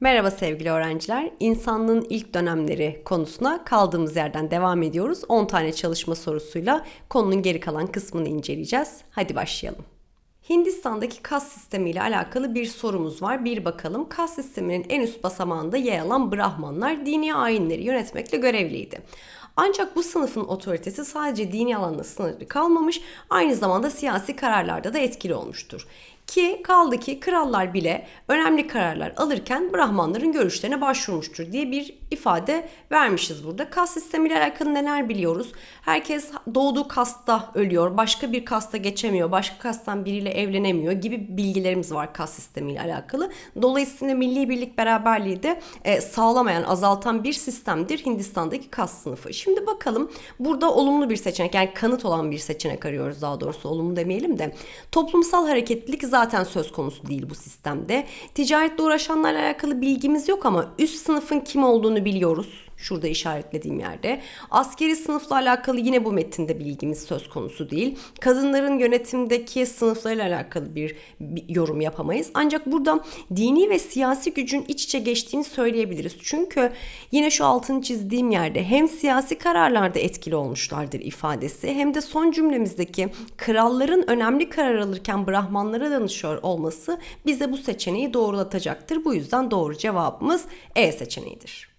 Merhaba sevgili öğrenciler. İnsanlığın ilk dönemleri konusuna kaldığımız yerden devam ediyoruz. 10 tane çalışma sorusuyla konunun geri kalan kısmını inceleyeceğiz. Hadi başlayalım. Hindistan'daki kas sistemi ile alakalı bir sorumuz var. Bir bakalım. Kas sisteminin en üst basamağında yer alan Brahmanlar dini ayinleri yönetmekle görevliydi. Ancak bu sınıfın otoritesi sadece dini alanla sınırlı kalmamış, aynı zamanda siyasi kararlarda da etkili olmuştur. Ki kaldı ki krallar bile önemli kararlar alırken Brahmanların görüşlerine başvurmuştur diye bir ifade vermişiz burada. Kas sistemiyle alakalı neler biliyoruz? Herkes doğduğu kasta ölüyor, başka bir kasta geçemiyor, başka kastan biriyle evlenemiyor gibi bilgilerimiz var kas sistemiyle alakalı. Dolayısıyla milli birlik beraberliği de e, sağlamayan, azaltan bir sistemdir Hindistan'daki kas sınıfı. Şimdi bakalım burada olumlu bir seçenek yani kanıt olan bir seçenek arıyoruz daha doğrusu olumlu demeyelim de. Toplumsal hareketlilik zaten söz konusu değil bu sistemde. Ticaretle uğraşanlarla alakalı bilgimiz yok ama üst sınıfın kim olduğunu biliyoruz Şurada işaretlediğim yerde. Askeri sınıfla alakalı yine bu metinde bilgimiz söz konusu değil. Kadınların yönetimdeki sınıflarla alakalı bir, bir yorum yapamayız. Ancak burada dini ve siyasi gücün iç içe geçtiğini söyleyebiliriz. Çünkü yine şu altını çizdiğim yerde hem siyasi kararlarda etkili olmuşlardır ifadesi hem de son cümlemizdeki kralların önemli karar alırken Brahmanlara danışıyor olması bize bu seçeneği doğrulatacaktır. Bu yüzden doğru cevabımız E seçeneğidir.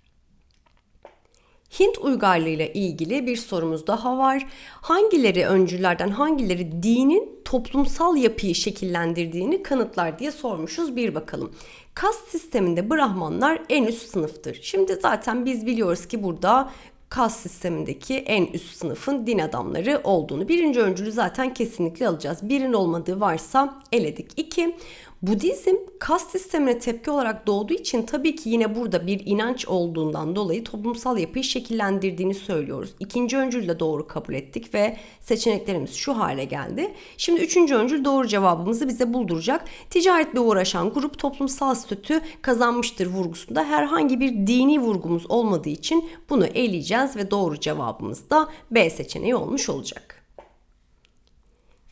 Hint uygarlığı ile ilgili bir sorumuz daha var. Hangileri öncülerden hangileri dinin toplumsal yapıyı şekillendirdiğini kanıtlar diye sormuşuz bir bakalım. Kast sisteminde Brahmanlar en üst sınıftır. Şimdi zaten biz biliyoruz ki burada kas sistemindeki en üst sınıfın din adamları olduğunu. Birinci öncülü zaten kesinlikle alacağız. Birin olmadığı varsa eledik. İki, Budizm kas sistemine tepki olarak doğduğu için tabii ki yine burada bir inanç olduğundan dolayı toplumsal yapıyı şekillendirdiğini söylüyoruz. İkinci öncülü de doğru kabul ettik ve seçeneklerimiz şu hale geldi. Şimdi üçüncü öncül doğru cevabımızı bize bulduracak. Ticaretle uğraşan grup toplumsal statü kazanmıştır vurgusunda herhangi bir dini vurgumuz olmadığı için bunu eleyeceğiz ve doğru cevabımız da B seçeneği olmuş olacak.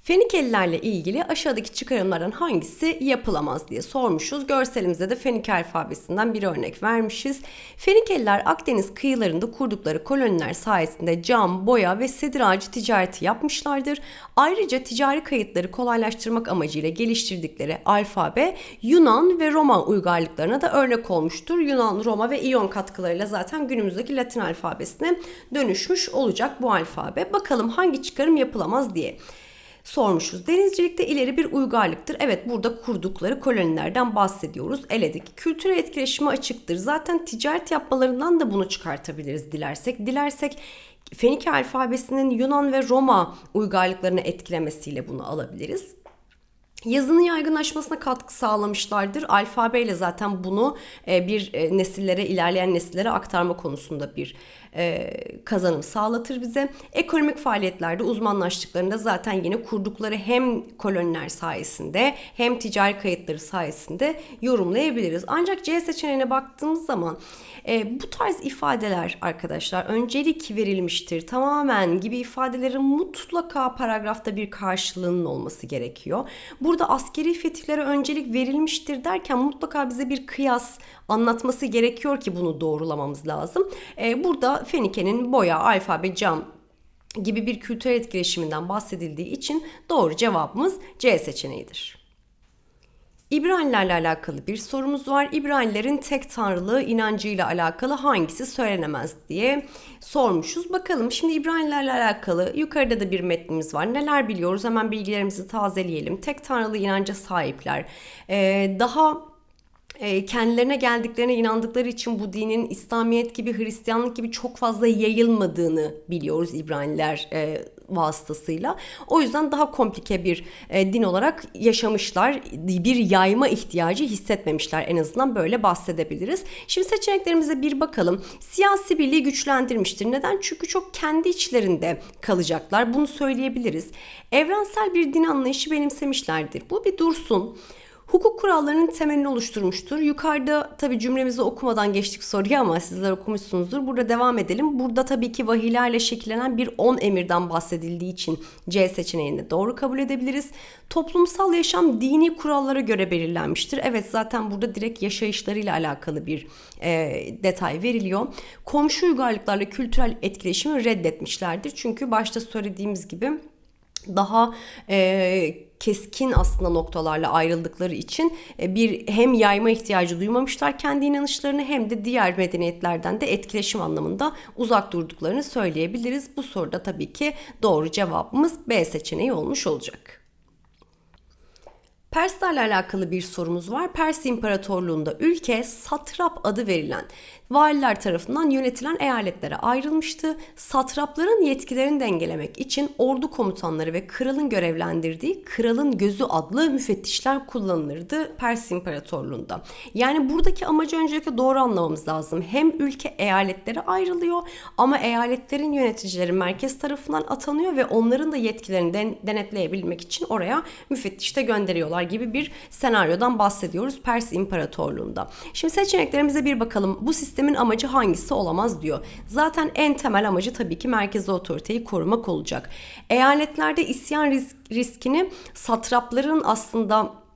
Fenikelilerle ilgili aşağıdaki çıkarımlardan hangisi yapılamaz diye sormuşuz. Görselimizde de Fenik alfabesinden bir örnek vermişiz. Fenikeliler Akdeniz kıyılarında kurdukları koloniler sayesinde cam, boya ve sedir ağacı ticareti yapmışlardır. Ayrıca ticari kayıtları kolaylaştırmak amacıyla geliştirdikleri alfabe Yunan ve Roma uygarlıklarına da örnek olmuştur. Yunan, Roma ve İyon katkılarıyla zaten günümüzdeki Latin alfabesine dönüşmüş olacak bu alfabe. Bakalım hangi çıkarım yapılamaz diye sormuşuz. Denizcilikte ileri bir uygarlıktır. Evet burada kurdukları kolonilerden bahsediyoruz. Eledik. Kültüre etkileşime açıktır. Zaten ticaret yapmalarından da bunu çıkartabiliriz dilersek. Dilersek Fenike alfabesinin Yunan ve Roma uygarlıklarını etkilemesiyle bunu alabiliriz. Yazının yaygınlaşmasına katkı sağlamışlardır. Alfabeyle zaten bunu e, bir e, nesillere, ilerleyen nesillere aktarma konusunda bir e, kazanım sağlatır bize. Ekonomik faaliyetlerde uzmanlaştıklarında zaten yine kurdukları hem koloniler sayesinde hem ticari kayıtları sayesinde yorumlayabiliriz. Ancak C seçeneğine baktığımız zaman e, bu tarz ifadeler arkadaşlar öncelik verilmiştir tamamen gibi ifadelerin mutlaka paragrafta bir karşılığının olması gerekiyor. Burada askeri fetihlere öncelik verilmiştir derken mutlaka bize bir kıyas anlatması gerekiyor ki bunu doğrulamamız lazım. E, burada Fenike'nin boya, alfabe, cam gibi bir kültürel etkileşiminden bahsedildiği için doğru cevabımız C seçeneğidir. İbranilerle alakalı bir sorumuz var. İbranilerin tek tanrılığı inancıyla alakalı hangisi söylenemez diye sormuşuz. Bakalım şimdi İbranilerle alakalı yukarıda da bir metnimiz var. Neler biliyoruz? Hemen bilgilerimizi tazeleyelim. Tek tanrılı inanca sahipler. Ee, daha kendilerine geldiklerine inandıkları için bu dinin İslamiyet gibi Hristiyanlık gibi çok fazla yayılmadığını biliyoruz İbraniler e, vasıtasıyla. O yüzden daha komplike bir e, din olarak yaşamışlar. Bir yayma ihtiyacı hissetmemişler en azından böyle bahsedebiliriz. Şimdi seçeneklerimize bir bakalım. Siyasi birliği güçlendirmiştir. Neden? Çünkü çok kendi içlerinde kalacaklar. Bunu söyleyebiliriz. Evrensel bir din anlayışı benimsemişlerdir. Bu bir dursun. Hukuk kurallarının temelini oluşturmuştur. Yukarıda tabi cümlemizi okumadan geçtik soruyu ama sizler okumuşsunuzdur. Burada devam edelim. Burada tabii ki vahiylerle şekillenen bir 10 emirden bahsedildiği için C seçeneğini doğru kabul edebiliriz. Toplumsal yaşam dini kurallara göre belirlenmiştir. Evet zaten burada direkt yaşayışlarıyla alakalı bir e, detay veriliyor. Komşu uygarlıklarla kültürel etkileşimi reddetmişlerdir. Çünkü başta söylediğimiz gibi daha e, keskin aslında noktalarla ayrıldıkları için e, bir hem yayma ihtiyacı duymamışlar kendi inanışlarını hem de diğer medeniyetlerden de etkileşim anlamında uzak durduklarını söyleyebiliriz. Bu soruda tabii ki doğru cevabımız B seçeneği olmuş olacak. Perslerle alakalı bir sorumuz var. Pers İmparatorluğu'nda ülke satrap adı verilen valiler tarafından yönetilen eyaletlere ayrılmıştı. Satrapların yetkilerini dengelemek için ordu komutanları ve kralın görevlendirdiği kralın gözü adlı müfettişler kullanılırdı Pers İmparatorluğu'nda. Yani buradaki amacı öncelikle doğru anlamamız lazım. Hem ülke eyaletlere ayrılıyor ama eyaletlerin yöneticileri merkez tarafından atanıyor ve onların da yetkilerini denetleyebilmek için oraya müfettiş de gönderiyorlar gibi bir senaryodan bahsediyoruz Pers İmparatorluğu'nda. Şimdi seçeneklerimize bir bakalım. Bu sistemin amacı hangisi olamaz diyor. Zaten en temel amacı tabii ki merkezi otoriteyi korumak olacak. Eyaletlerde isyan risk, riskini satrapların aslında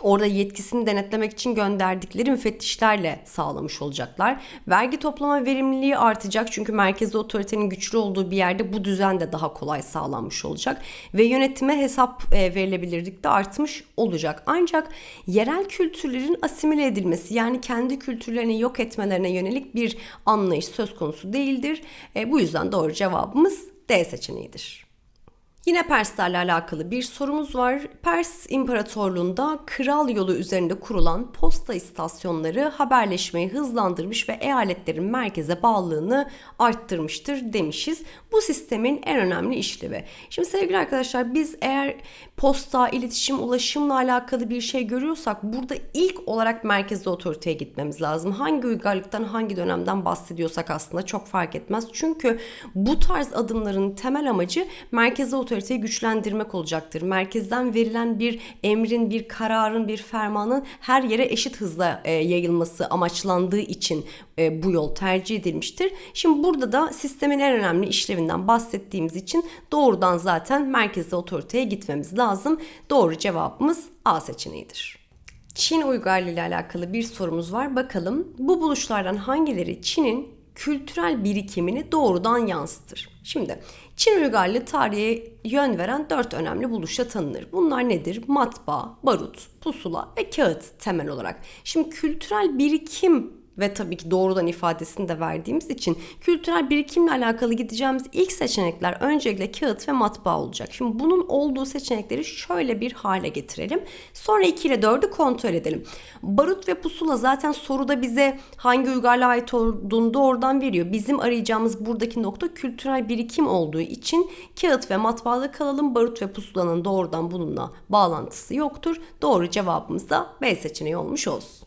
orada yetkisini denetlemek için gönderdikleri müfettişlerle sağlamış olacaklar. Vergi toplama verimliliği artacak çünkü merkezi otoritenin güçlü olduğu bir yerde bu düzen de daha kolay sağlanmış olacak ve yönetime hesap e, verilebilirlik de artmış olacak. Ancak yerel kültürlerin asimile edilmesi yani kendi kültürlerini yok etmelerine yönelik bir anlayış söz konusu değildir. E, bu yüzden doğru cevabımız D seçeneğidir. Yine Perslerle alakalı bir sorumuz var. Pers İmparatorluğu'nda kral yolu üzerinde kurulan posta istasyonları haberleşmeyi hızlandırmış ve eyaletlerin merkeze bağlılığını arttırmıştır demişiz. Bu sistemin en önemli işlevi. Şimdi sevgili arkadaşlar biz eğer posta, iletişim, ulaşımla alakalı bir şey görüyorsak burada ilk olarak merkezi otoriteye gitmemiz lazım. Hangi uygarlıktan, hangi dönemden bahsediyorsak aslında çok fark etmez. Çünkü bu tarz adımların temel amacı merkezi otorite otoriteyi güçlendirmek olacaktır. Merkezden verilen bir emrin, bir kararın, bir fermanın her yere eşit hızla e, yayılması amaçlandığı için e, bu yol tercih edilmiştir. Şimdi burada da sistemin en önemli işlevinden bahsettiğimiz için doğrudan zaten merkezde otoriteye gitmemiz lazım. Doğru cevabımız A seçeneğidir. Çin uygarlığı ile alakalı bir sorumuz var. Bakalım bu buluşlardan hangileri Çin'in kültürel birikimini doğrudan yansıtır? Şimdi Çin uygarlığı tarihe yön veren dört önemli buluşla tanınır. Bunlar nedir? Matbaa, barut, pusula ve kağıt temel olarak. Şimdi kültürel birikim ve tabii ki doğrudan ifadesini de verdiğimiz için kültürel birikimle alakalı gideceğimiz ilk seçenekler öncelikle kağıt ve matbaa olacak. Şimdi bunun olduğu seçenekleri şöyle bir hale getirelim. Sonra 2 ile 4'ü kontrol edelim. Barut ve pusula zaten soruda bize hangi uygarlığa ait olduğunu doğrudan veriyor. Bizim arayacağımız buradaki nokta kültürel birikim olduğu için kağıt ve matbaada kalalım. Barut ve pusulanın doğrudan bununla bağlantısı yoktur. Doğru cevabımız da B seçeneği olmuş olsun.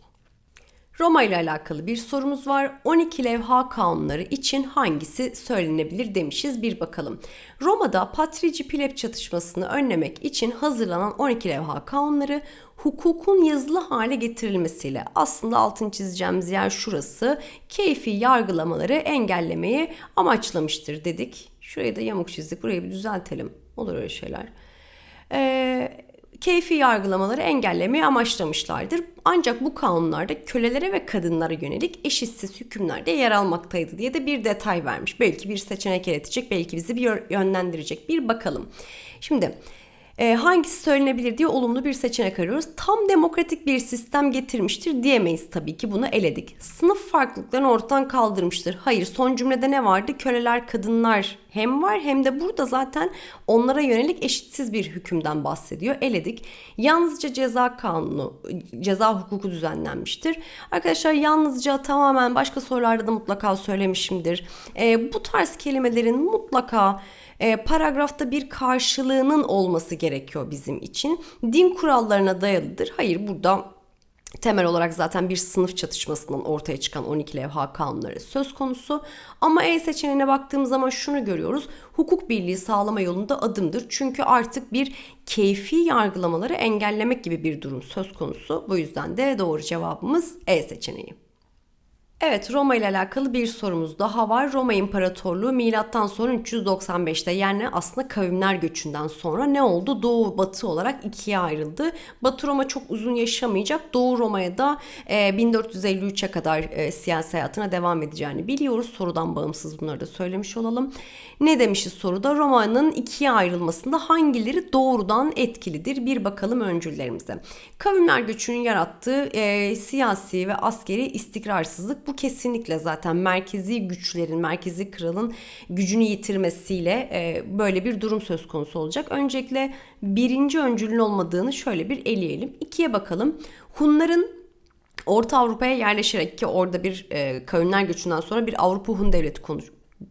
Roma ile alakalı bir sorumuz var. 12 levha kanunları için hangisi söylenebilir demişiz. Bir bakalım. Roma'da Patrici Pilep çatışmasını önlemek için hazırlanan 12 levha kanunları hukukun yazılı hale getirilmesiyle aslında altını çizeceğimiz yer şurası. Keyfi yargılamaları engellemeyi amaçlamıştır dedik. Şurayı da yamuk çizdik. Burayı bir düzeltelim. Olur öyle şeyler. Eee keyfi yargılamaları engellemeyi amaçlamışlardır. Ancak bu kanunlarda kölelere ve kadınlara yönelik eşitsiz hükümler de yer almaktaydı diye de bir detay vermiş. Belki bir seçenek yaratacak, belki bizi bir yönlendirecek. Bir bakalım. Şimdi e, hangisi söylenebilir diye olumlu bir seçenek arıyoruz. Tam demokratik bir sistem getirmiştir diyemeyiz tabii ki bunu eledik. Sınıf farklılıklarını ortadan kaldırmıştır. Hayır son cümlede ne vardı? Köleler, kadınlar hem var hem de burada zaten onlara yönelik eşitsiz bir hükümden bahsediyor. Eledik. Yalnızca ceza kanunu, ceza hukuku düzenlenmiştir. Arkadaşlar yalnızca tamamen başka sorularda da mutlaka söylemişimdir. E, bu tarz kelimelerin mutlaka e, paragrafta bir karşılığının olması gerekiyor bizim için. Din kurallarına dayalıdır. Hayır burada Temel olarak zaten bir sınıf çatışmasından ortaya çıkan 12 levha kanunları söz konusu. Ama E seçeneğine baktığımız zaman şunu görüyoruz. Hukuk birliği sağlama yolunda adımdır. Çünkü artık bir keyfi yargılamaları engellemek gibi bir durum söz konusu. Bu yüzden de doğru cevabımız E seçeneği. Evet Roma ile alakalı bir sorumuz daha var. Roma İmparatorluğu milattan sonra 395'te yani aslında kavimler göçünden sonra ne oldu? Doğu batı olarak ikiye ayrıldı. Batı Roma çok uzun yaşamayacak. Doğu Roma'ya da e, 1453'e kadar e, siyasi hayatına devam edeceğini biliyoruz. Sorudan bağımsız bunları da söylemiş olalım. Ne demişiz soruda? Roma'nın ikiye ayrılmasında hangileri doğrudan etkilidir? Bir bakalım öncüllerimize. Kavimler göçünün yarattığı e, siyasi ve askeri istikrarsızlık bu kesinlikle zaten merkezi güçlerin, merkezi kralın gücünü yitirmesiyle e, böyle bir durum söz konusu olacak. Öncelikle birinci öncülün olmadığını şöyle bir eleyelim. İkiye bakalım. Hunların Orta Avrupa'ya yerleşerek ki orada bir e, kavimler göçünden sonra bir Avrupa Hun devleti konuş,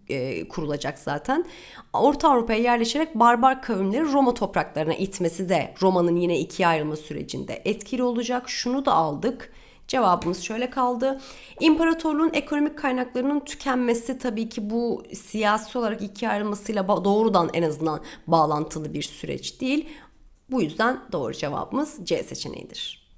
e, kurulacak zaten. Orta Avrupa'ya yerleşerek barbar kavimleri Roma topraklarına itmesi de Roma'nın yine ikiye ayrılma sürecinde etkili olacak. Şunu da aldık. Cevabımız şöyle kaldı. İmparatorluğun ekonomik kaynaklarının tükenmesi tabii ki bu siyasi olarak ikiye ayrılmasıyla doğrudan en azından bağlantılı bir süreç değil. Bu yüzden doğru cevabımız C seçeneğidir.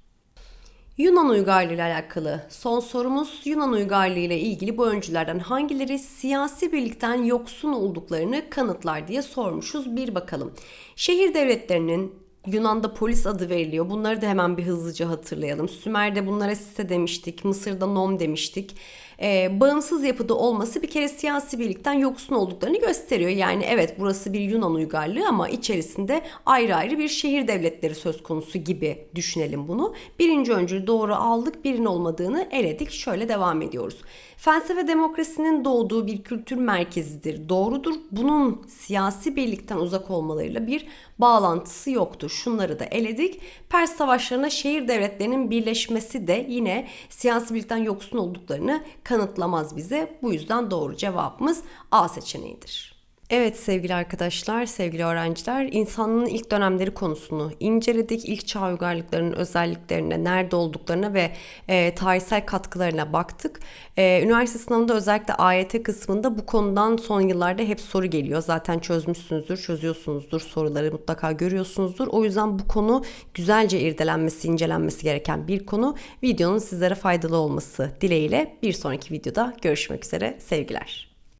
Yunan uygarlığı ile alakalı son sorumuz Yunan uygarlığı ile ilgili bu öncülerden hangileri siyasi birlikten yoksun olduklarını kanıtlar diye sormuşuz. Bir bakalım. Şehir devletlerinin Yunan'da polis adı veriliyor. Bunları da hemen bir hızlıca hatırlayalım. Sümer'de bunlara site demiştik. Mısır'da nom demiştik. Ee, bağımsız yapıda olması bir kere siyasi birlikten yoksun olduklarını gösteriyor. Yani evet burası bir Yunan uygarlığı ama içerisinde ayrı ayrı bir şehir devletleri söz konusu gibi düşünelim bunu. Birinci öncülü doğru aldık, birinin olmadığını eledik. Şöyle devam ediyoruz. Felsefe demokrasinin doğduğu bir kültür merkezidir. Doğrudur. Bunun siyasi birlikten uzak olmalarıyla bir bağlantısı yoktur. Şunları da eledik. Pers savaşlarına şehir devletlerinin birleşmesi de yine siyasi birlikten yoksun olduklarını kanıtlamaz bize. Bu yüzden doğru cevabımız A seçeneğidir. Evet sevgili arkadaşlar, sevgili öğrenciler, insanlığın ilk dönemleri konusunu inceledik. İlk çağ uygarlıklarının özelliklerine, nerede olduklarına ve e, tarihsel katkılarına baktık. E, üniversite sınavında özellikle AYT kısmında bu konudan son yıllarda hep soru geliyor. Zaten çözmüşsünüzdür, çözüyorsunuzdur, soruları mutlaka görüyorsunuzdur. O yüzden bu konu güzelce irdelenmesi, incelenmesi gereken bir konu. Videonun sizlere faydalı olması dileğiyle bir sonraki videoda görüşmek üzere. Sevgiler.